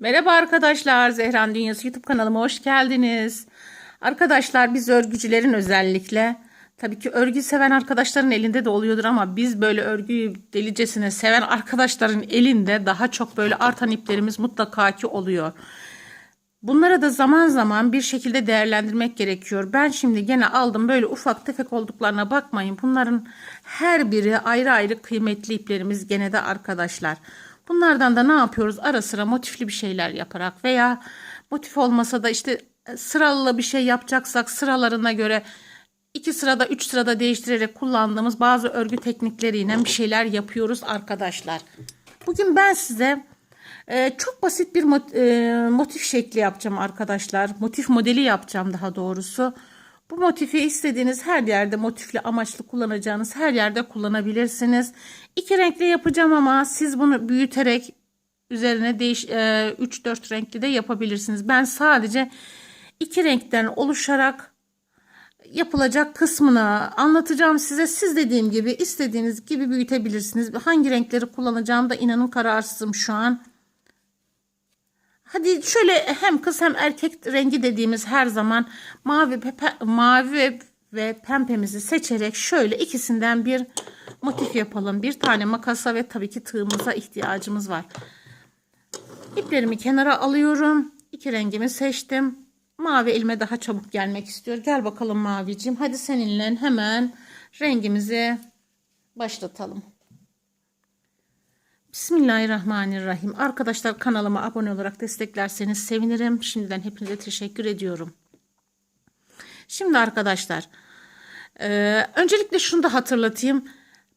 Merhaba arkadaşlar, Zehran Dünyası YouTube kanalıma hoş geldiniz. Arkadaşlar biz örgücülerin özellikle tabii ki örgü seven arkadaşların elinde de oluyordur ama biz böyle örgüyü delicesine seven arkadaşların elinde daha çok böyle artan iplerimiz mutlaka ki oluyor. Bunlara da zaman zaman bir şekilde değerlendirmek gerekiyor. Ben şimdi gene aldım böyle ufak tefek olduklarına bakmayın. Bunların her biri ayrı ayrı kıymetli iplerimiz gene de arkadaşlar. Bunlardan da ne yapıyoruz? Ara sıra motifli bir şeyler yaparak veya motif olmasa da işte sıralı bir şey yapacaksak sıralarına göre iki sırada üç sırada değiştirerek kullandığımız bazı örgü teknikleriyle bir şeyler yapıyoruz arkadaşlar. Bugün ben size ee, çok basit bir mot- e, motif şekli yapacağım arkadaşlar. Motif modeli yapacağım daha doğrusu. Bu motifi istediğiniz her yerde motifli amaçlı kullanacağınız her yerde kullanabilirsiniz. İki renkli yapacağım ama siz bunu büyüterek üzerine değiş 3-4 renkli de yapabilirsiniz. Ben sadece iki renkten oluşarak yapılacak kısmını anlatacağım size. Siz dediğim gibi istediğiniz gibi büyütebilirsiniz. Hangi renkleri kullanacağım da inanın kararsızım şu an. Hadi şöyle hem kız hem erkek rengi dediğimiz her zaman mavi pepe, mavi ve, pembemizi seçerek şöyle ikisinden bir motif yapalım. Bir tane makasa ve tabii ki tığımıza ihtiyacımız var. İplerimi kenara alıyorum. İki rengimi seçtim. Mavi elime daha çabuk gelmek istiyor. Gel bakalım mavicim. Hadi seninle hemen rengimizi başlatalım. Bismillahirrahmanirrahim. Arkadaşlar kanalıma abone olarak desteklerseniz sevinirim. Şimdiden hepinize teşekkür ediyorum. Şimdi arkadaşlar e, öncelikle şunu da hatırlatayım.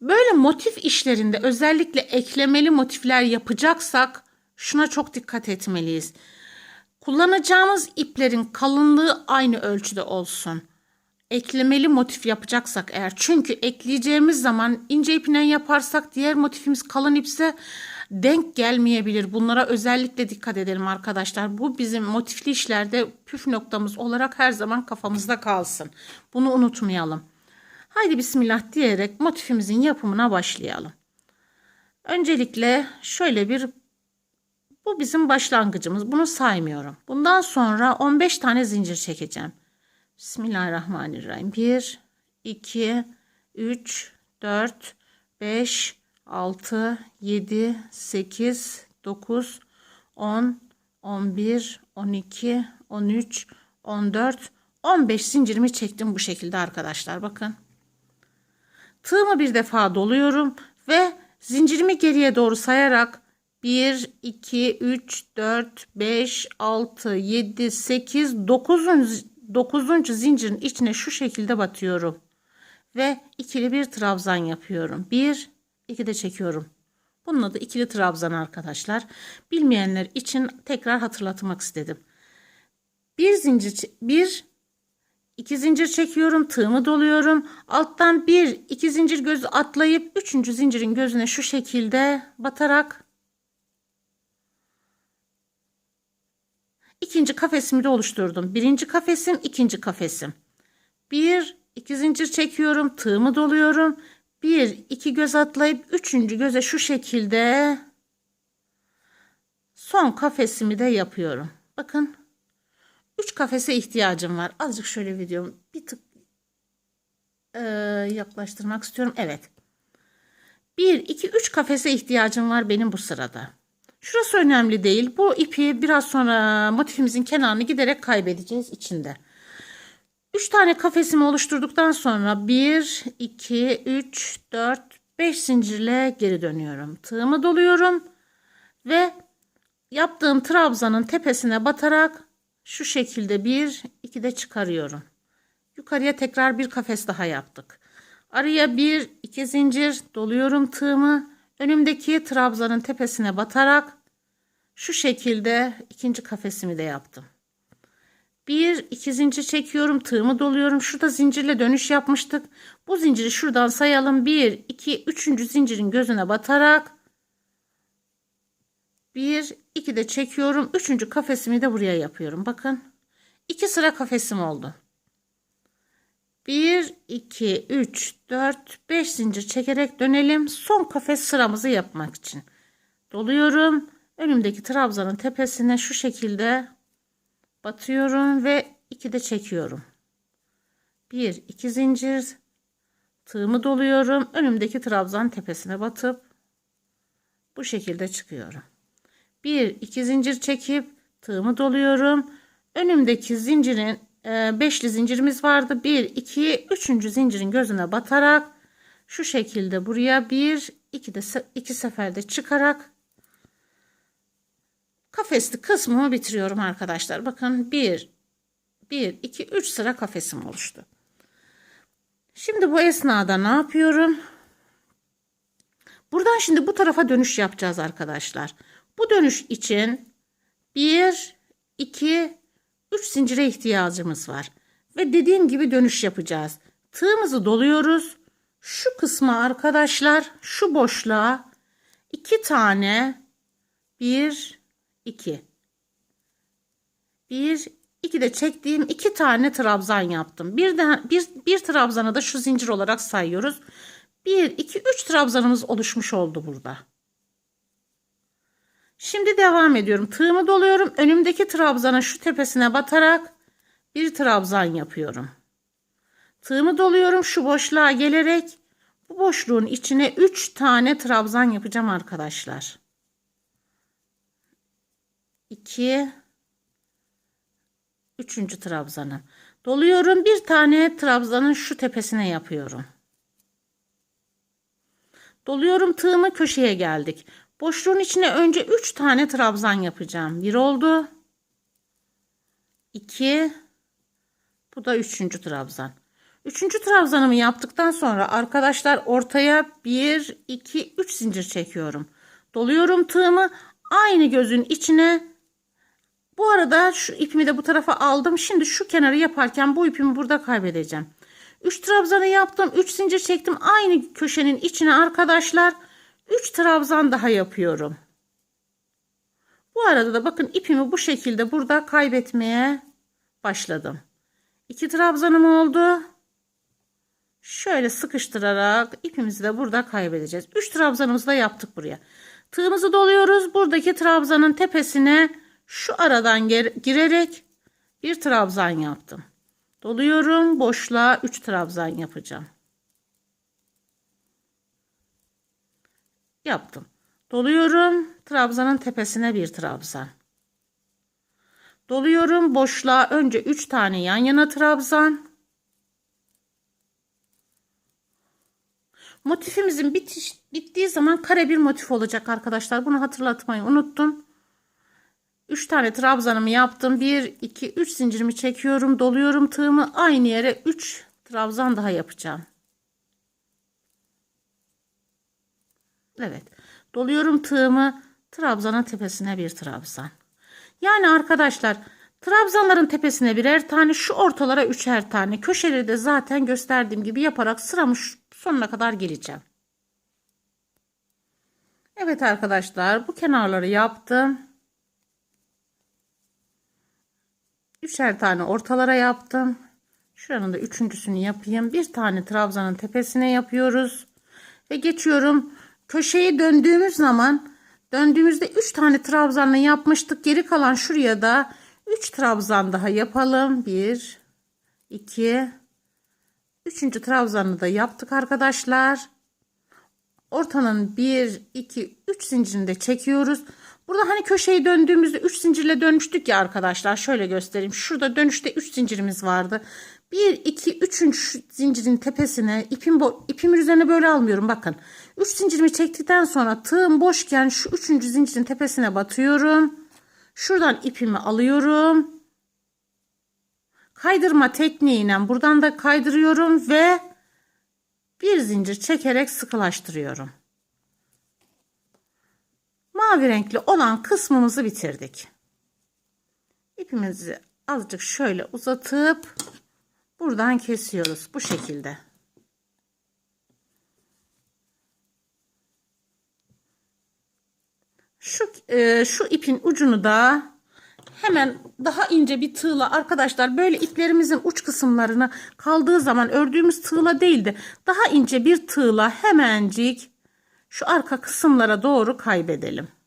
Böyle motif işlerinde özellikle eklemeli motifler yapacaksak şuna çok dikkat etmeliyiz. Kullanacağımız iplerin kalınlığı aynı ölçüde olsun eklemeli motif yapacaksak eğer çünkü ekleyeceğimiz zaman ince ipinden yaparsak diğer motifimiz kalın ipse denk gelmeyebilir. Bunlara özellikle dikkat edelim arkadaşlar. Bu bizim motifli işlerde püf noktamız olarak her zaman kafamızda kalsın. Bunu unutmayalım. Haydi bismillah diyerek motifimizin yapımına başlayalım. Öncelikle şöyle bir bu bizim başlangıcımız. Bunu saymıyorum. Bundan sonra 15 tane zincir çekeceğim. Bismillahirrahmanirrahim. 1, 2, 3, 4, 5, 6, 7, 8, 9, 10, 11, 12, 13, 14, 15 zincirimi çektim bu şekilde arkadaşlar. Bakın. Tığımı bir defa doluyorum ve zincirimi geriye doğru sayarak 1, 2, 3, 4, 5, 6, 7, 8, 9. 9. zincirin içine şu şekilde batıyorum. Ve ikili bir trabzan yapıyorum. 1, 2 de çekiyorum. Bunun adı ikili trabzan arkadaşlar. Bilmeyenler için tekrar hatırlatmak istedim. Bir zincir, bir, iki zincir çekiyorum. Tığımı doluyorum. Alttan bir, iki zincir gözü atlayıp üçüncü zincirin gözüne şu şekilde batarak ikinci kafesimi de oluşturdum. Birinci kafesim, ikinci kafesim. Bir, iki zincir çekiyorum, tığımı doluyorum. Bir, iki göz atlayıp üçüncü göze şu şekilde son kafesimi de yapıyorum. Bakın. Üç kafese ihtiyacım var. Azıcık şöyle videomu bir tık e, yaklaştırmak istiyorum. Evet. Bir, iki, üç kafese ihtiyacım var benim bu sırada. Şurası önemli değil. Bu ipi biraz sonra motifimizin kenarını giderek kaybedeceğiz içinde. 3 tane kafesimi oluşturduktan sonra 1, 2, 3, 4, 5 zincirle geri dönüyorum. Tığımı doluyorum ve yaptığım trabzanın tepesine batarak şu şekilde 1, 2 de çıkarıyorum. Yukarıya tekrar bir kafes daha yaptık. Araya 1, 2 zincir doluyorum tığımı önümdeki trabzanın tepesine batarak şu şekilde ikinci kafesimi de yaptım. Bir iki zincir çekiyorum tığımı doluyorum şurada zincirle dönüş yapmıştık bu zinciri şuradan sayalım bir iki üçüncü zincirin gözüne batarak bir iki de çekiyorum üçüncü kafesimi de buraya yapıyorum bakın iki sıra kafesim oldu 1, 2, 3, 4, 5 zincir çekerek dönelim. Son kafes sıramızı yapmak için. Doluyorum önümdeki trabzanın tepesine şu şekilde batıyorum ve iki de çekiyorum. Bir iki zincir tığımı doluyorum. Önümdeki trabzan tepesine batıp bu şekilde çıkıyorum. Bir iki zincir çekip tığımı doluyorum. Önümdeki zincirin e, beşli zincirimiz vardı. Bir iki üçüncü zincirin gözüne batarak şu şekilde buraya bir iki de iki seferde çıkarak kafesli kısmımı bitiriyorum arkadaşlar. Bakın bir bir iki üç sıra kafesim oluştu. Şimdi bu esnada ne yapıyorum? Buradan şimdi bu tarafa dönüş yapacağız arkadaşlar. Bu dönüş için 1, 2, 3 zincire ihtiyacımız var. Ve dediğim gibi dönüş yapacağız. Tığımızı doluyoruz. Şu kısma arkadaşlar şu boşluğa 2 tane 1, 2. 1, 2 de çektiğim 2 tane trabzan yaptım. Bir, de, bir, bir trabzanı da şu zincir olarak sayıyoruz. 1, 2, 3 trabzanımız oluşmuş oldu burada. Şimdi devam ediyorum. Tığımı doluyorum. Önümdeki trabzana şu tepesine batarak bir trabzan yapıyorum. Tığımı doluyorum. Şu boşluğa gelerek bu boşluğun içine 3 tane trabzan yapacağım arkadaşlar. 2 3. trabzanım. Doluyorum. Bir tane trabzanın şu tepesine yapıyorum. Doluyorum tığımı köşeye geldik. Boşluğun içine önce 3 tane trabzan yapacağım. 1 oldu. 2 Bu da 3. trabzan. 3. trabzanımı yaptıktan sonra arkadaşlar ortaya 1 2 3 zincir çekiyorum. Doluyorum tığımı aynı gözün içine bu arada şu ipimi de bu tarafa aldım. Şimdi şu kenarı yaparken bu ipimi burada kaybedeceğim. 3 trabzanı yaptım. 3 zincir çektim. Aynı köşenin içine arkadaşlar 3 trabzan daha yapıyorum. Bu arada da bakın ipimi bu şekilde burada kaybetmeye başladım. 2 trabzanım oldu. Şöyle sıkıştırarak ipimizi de burada kaybedeceğiz. 3 trabzanımızı da yaptık buraya. Tığımızı doluyoruz. Buradaki trabzanın tepesine şu aradan girerek bir trabzan yaptım. Doluyorum. Boşluğa 3 trabzan yapacağım. Yaptım. Doluyorum. Trabzanın tepesine bir trabzan. Doluyorum. Boşluğa önce 3 tane yan yana trabzan. Motifimizin bitiş, bittiği zaman kare bir motif olacak arkadaşlar. Bunu hatırlatmayı unuttum. 3 tane trabzanımı yaptım. 1, 2, 3 zincirimi çekiyorum. Doluyorum tığımı. Aynı yere 3 trabzan daha yapacağım. Evet. Doluyorum tığımı. Trabzanın tepesine bir trabzan. Yani arkadaşlar trabzanların tepesine birer tane şu ortalara üçer tane köşeleri de zaten gösterdiğim gibi yaparak sıramı sonuna kadar geleceğim. Evet arkadaşlar bu kenarları yaptım. Üçer tane ortalara yaptım. Şuranın da üçüncüsünü yapayım. Bir tane trabzanın tepesine yapıyoruz. Ve geçiyorum. Köşeyi döndüğümüz zaman döndüğümüzde 3 tane trabzanla yapmıştık. Geri kalan şuraya da 3 trabzan daha yapalım. 1 2 3. trabzanı da yaptık arkadaşlar. Ortanın 1 2 3 zincirini de çekiyoruz. Burada hani köşeyi döndüğümüzde 3 zincirle dönmüştük ya arkadaşlar. Şöyle göstereyim. Şurada dönüşte 3 zincirimiz vardı. 1, 2, 3. zincirin tepesine ipim, ipimin üzerine böyle almıyorum. Bakın 3 zincirimi çektikten sonra tığım boşken şu 3. zincirin tepesine batıyorum. Şuradan ipimi alıyorum. Kaydırma tekniğiyle buradan da kaydırıyorum ve bir zincir çekerek sıkılaştırıyorum mavi renkli olan kısmımızı bitirdik. İpimizi azıcık şöyle uzatıp buradan kesiyoruz bu şekilde. Şu e, şu ipin ucunu da hemen daha ince bir tığla arkadaşlar böyle iplerimizin uç kısımlarını kaldığı zaman ördüğümüz tığla değildi. Daha ince bir tığla hemencik şu arka kısımlara doğru kaybedelim.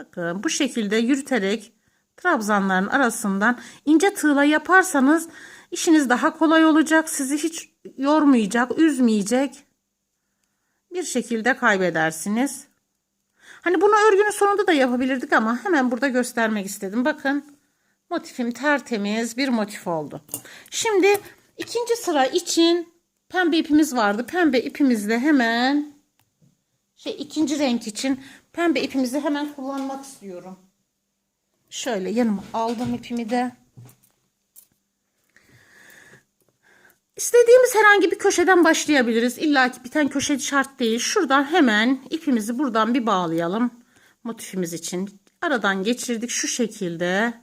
Bakın bu şekilde yürüterek trabzanların arasından ince tığla yaparsanız işiniz daha kolay olacak. Sizi hiç yormayacak, üzmeyecek. Bir şekilde kaybedersiniz. Hani bunu örgünün sonunda da yapabilirdik ama hemen burada göstermek istedim. Bakın motifim tertemiz bir motif oldu. Şimdi ikinci sıra için pembe ipimiz vardı. Pembe ipimizle hemen şey ikinci renk için pembe ipimizi hemen kullanmak istiyorum. Şöyle yanıma aldım ipimi de. İstediğimiz herhangi bir köşeden başlayabiliriz. İlla ki biten köşe şart değil. Şuradan hemen ipimizi buradan bir bağlayalım. Motifimiz için. Aradan geçirdik şu şekilde.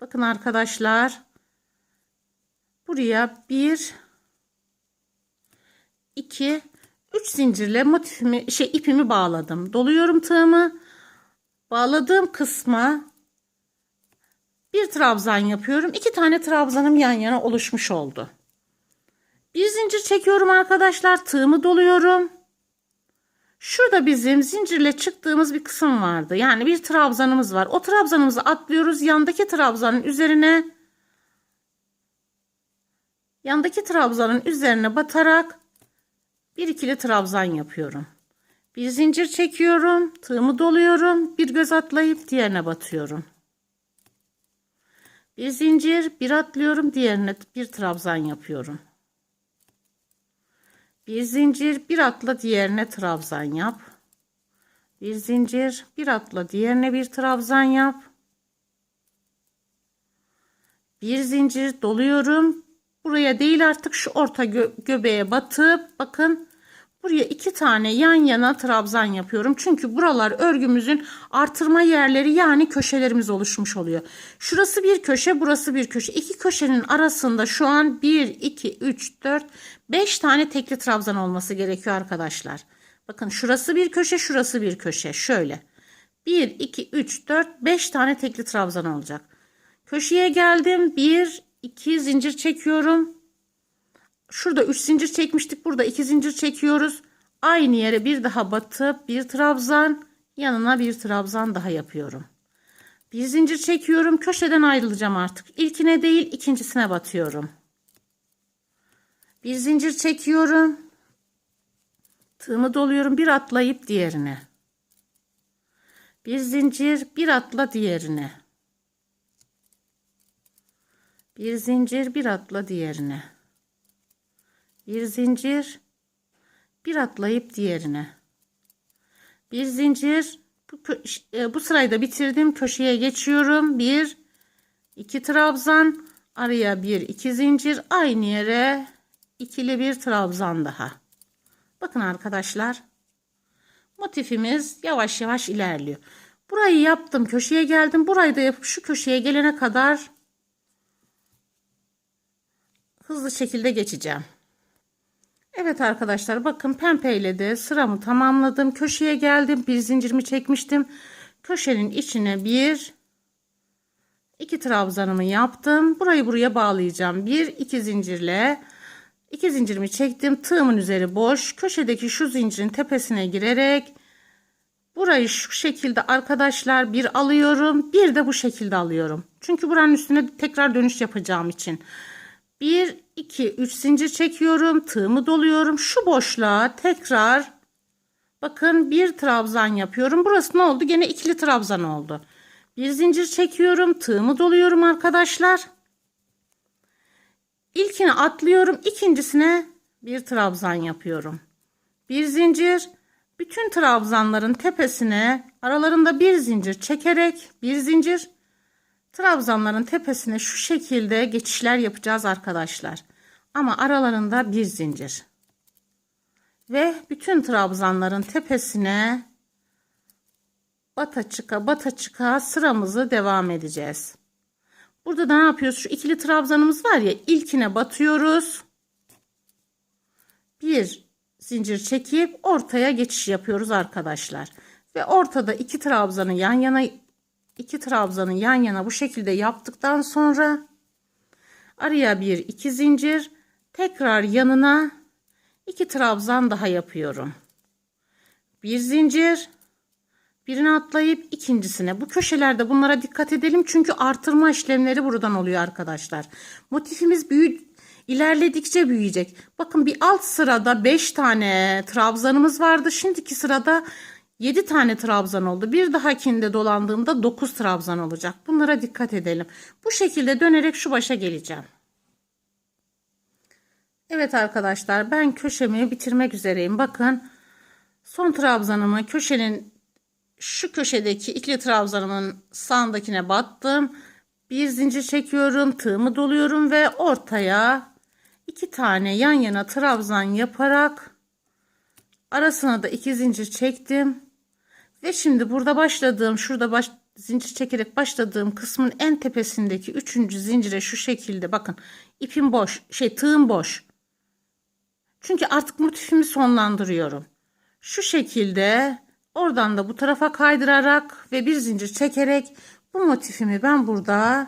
Bakın arkadaşlar. Buraya bir, iki, üç zincirle motifimi, şey ipimi bağladım. Doluyorum tığımı. Bağladığım kısma bir trabzan yapıyorum. İki tane trabzanım yan yana oluşmuş oldu. Bir zincir çekiyorum arkadaşlar. Tığımı doluyorum. Şurada bizim zincirle çıktığımız bir kısım vardı. Yani bir trabzanımız var. O trabzanımızı atlıyoruz. Yandaki trabzanın üzerine yandaki trabzanın üzerine batarak bir ikili trabzan yapıyorum. Bir zincir çekiyorum. Tığımı doluyorum. Bir göz atlayıp diğerine batıyorum. Bir zincir, bir atlıyorum, diğerine bir trabzan yapıyorum. Bir zincir, bir atla diğerine trabzan yap. Bir zincir, bir atla diğerine bir trabzan yap. Bir zincir doluyorum. Buraya değil artık şu orta gö göbeğe batıp bakın buraya iki tane yan yana trabzan yapıyorum. Çünkü buralar örgümüzün artırma yerleri yani köşelerimiz oluşmuş oluyor. Şurası bir köşe, burası bir köşe. İki köşenin arasında şu an 1, 2, 3, 4, 5 tane tekli trabzan olması gerekiyor arkadaşlar. Bakın şurası bir köşe, şurası bir köşe. Şöyle. 1, 2, 3, 4, 5 tane tekli trabzan olacak. Köşeye geldim. 1, 2 zincir çekiyorum. Şurada 3 zincir çekmiştik. Burada 2 zincir çekiyoruz. Aynı yere bir daha batıp bir trabzan yanına bir trabzan daha yapıyorum. Bir zincir çekiyorum. Köşeden ayrılacağım artık. İlkine değil ikincisine batıyorum. Bir zincir çekiyorum. Tığımı doluyorum. Bir atlayıp diğerine. Bir zincir, bir atla diğerine. Bir zincir, bir atla diğerine. Bir zincir, bir atlayıp diğerine. Bir zincir, bu, e, bu sırayı da bitirdim. Köşeye geçiyorum. Bir, iki trabzan, araya bir, iki zincir, aynı yere ikili bir trabzan daha. Bakın arkadaşlar. Motifimiz yavaş yavaş ilerliyor. Burayı yaptım. Köşeye geldim. Burayı da yapıp şu köşeye gelene kadar hızlı şekilde geçeceğim. Evet arkadaşlar bakın pembeyle de sıramı tamamladım. Köşeye geldim. Bir zincirimi çekmiştim. Köşenin içine bir iki trabzanımı yaptım. Burayı buraya bağlayacağım. Bir iki zincirle iki zincirimi çektim. Tığımın üzeri boş. Köşedeki şu zincirin tepesine girerek burayı şu şekilde arkadaşlar bir alıyorum. Bir de bu şekilde alıyorum. Çünkü buranın üstüne tekrar dönüş yapacağım için. 1 2 3 zincir çekiyorum tığımı doluyorum. Şu boşluğa tekrar bakın bir trabzan yapıyorum. Burası ne oldu? Gene ikili trabzan oldu. Bir zincir çekiyorum tığımı doluyorum arkadaşlar. İlkini atlıyorum ikincisine bir trabzan yapıyorum. Bir zincir bütün trabzanların tepesine aralarında bir zincir çekerek bir zincir Trabzanların tepesine şu şekilde geçişler yapacağız arkadaşlar. Ama aralarında bir zincir. Ve bütün trabzanların tepesine bata çıka bata çıka sıramızı devam edeceğiz. Burada da ne yapıyoruz? Şu ikili trabzanımız var ya ilkine batıyoruz. Bir zincir çekip ortaya geçiş yapıyoruz arkadaşlar. Ve ortada iki trabzanı yan yana iki trabzanı yan yana bu şekilde yaptıktan sonra araya bir iki zincir tekrar yanına iki trabzan daha yapıyorum. Bir zincir Birine atlayıp ikincisine. Bu köşelerde bunlara dikkat edelim. Çünkü artırma işlemleri buradan oluyor arkadaşlar. Motifimiz büyü ilerledikçe büyüyecek. Bakın bir alt sırada 5 tane trabzanımız vardı. Şimdiki sırada 7 tane trabzan oldu. Bir dahakinde dolandığımda 9 trabzan olacak. Bunlara dikkat edelim. Bu şekilde dönerek şu başa geleceğim. Evet arkadaşlar ben köşemi bitirmek üzereyim. Bakın son trabzanımı köşenin şu köşedeki ikili trabzanımın sağındakine battım. Bir zincir çekiyorum, tığımı doluyorum ve ortaya iki tane yan yana trabzan yaparak arasına da iki zincir çektim. Ve şimdi burada başladığım, şurada baş, zincir çekerek başladığım kısmın en tepesindeki üçüncü zincire şu şekilde bakın ipim boş, şey tığım boş. Çünkü artık motifimi sonlandırıyorum. Şu şekilde oradan da bu tarafa kaydırarak ve bir zincir çekerek bu motifimi ben burada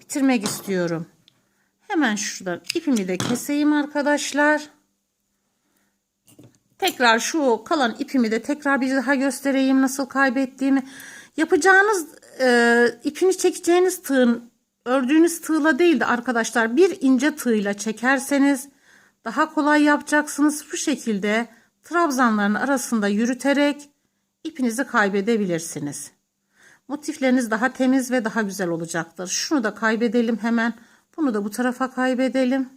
bitirmek istiyorum. Hemen şuradan ipimi de keseyim arkadaşlar. Tekrar şu kalan ipimi de tekrar bir daha göstereyim nasıl kaybettiğimi. Yapacağınız e, ipini çekeceğiniz tığın ördüğünüz tığla değil de arkadaşlar bir ince tığla çekerseniz daha kolay yapacaksınız. Bu şekilde trabzanların arasında yürüterek ipinizi kaybedebilirsiniz. Motifleriniz daha temiz ve daha güzel olacaktır. Şunu da kaybedelim hemen. Bunu da bu tarafa kaybedelim.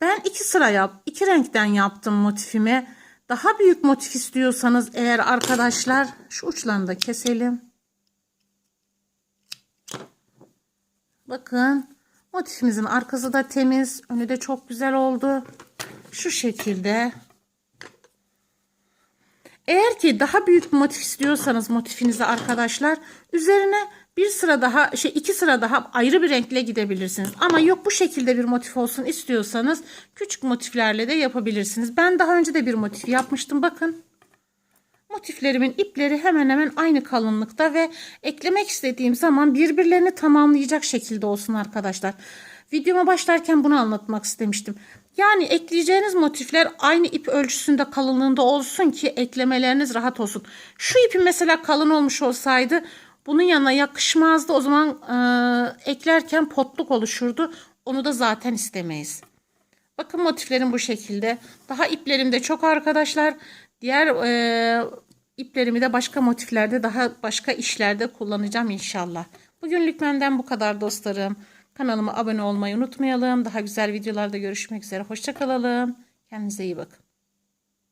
Ben iki sıra yap, iki renkten yaptım motifimi. Daha büyük motif istiyorsanız eğer arkadaşlar şu uçlarını da keselim. Bakın motifimizin arkası da temiz, önü de çok güzel oldu. Şu şekilde. Eğer ki daha büyük bir motif istiyorsanız motifinize arkadaşlar üzerine bir sıra daha şey iki sıra daha ayrı bir renkle gidebilirsiniz. Ama yok bu şekilde bir motif olsun istiyorsanız küçük motiflerle de yapabilirsiniz. Ben daha önce de bir motif yapmıştım bakın. Motiflerimin ipleri hemen hemen aynı kalınlıkta ve eklemek istediğim zaman birbirlerini tamamlayacak şekilde olsun arkadaşlar. Videoma başlarken bunu anlatmak istemiştim. Yani ekleyeceğiniz motifler aynı ip ölçüsünde kalınlığında olsun ki eklemeleriniz rahat olsun. Şu ipim mesela kalın olmuş olsaydı bunun yanına yakışmazdı. O zaman e, eklerken potluk oluşurdu. Onu da zaten istemeyiz. Bakın motiflerim bu şekilde. Daha iplerim de çok arkadaşlar. Diğer e, iplerimi de başka motiflerde daha başka işlerde kullanacağım inşallah. Bugünlük benden bu kadar dostlarım. Kanalıma abone olmayı unutmayalım. Daha güzel videolarda görüşmek üzere. Hoşçakalın. Kendinize iyi bakın.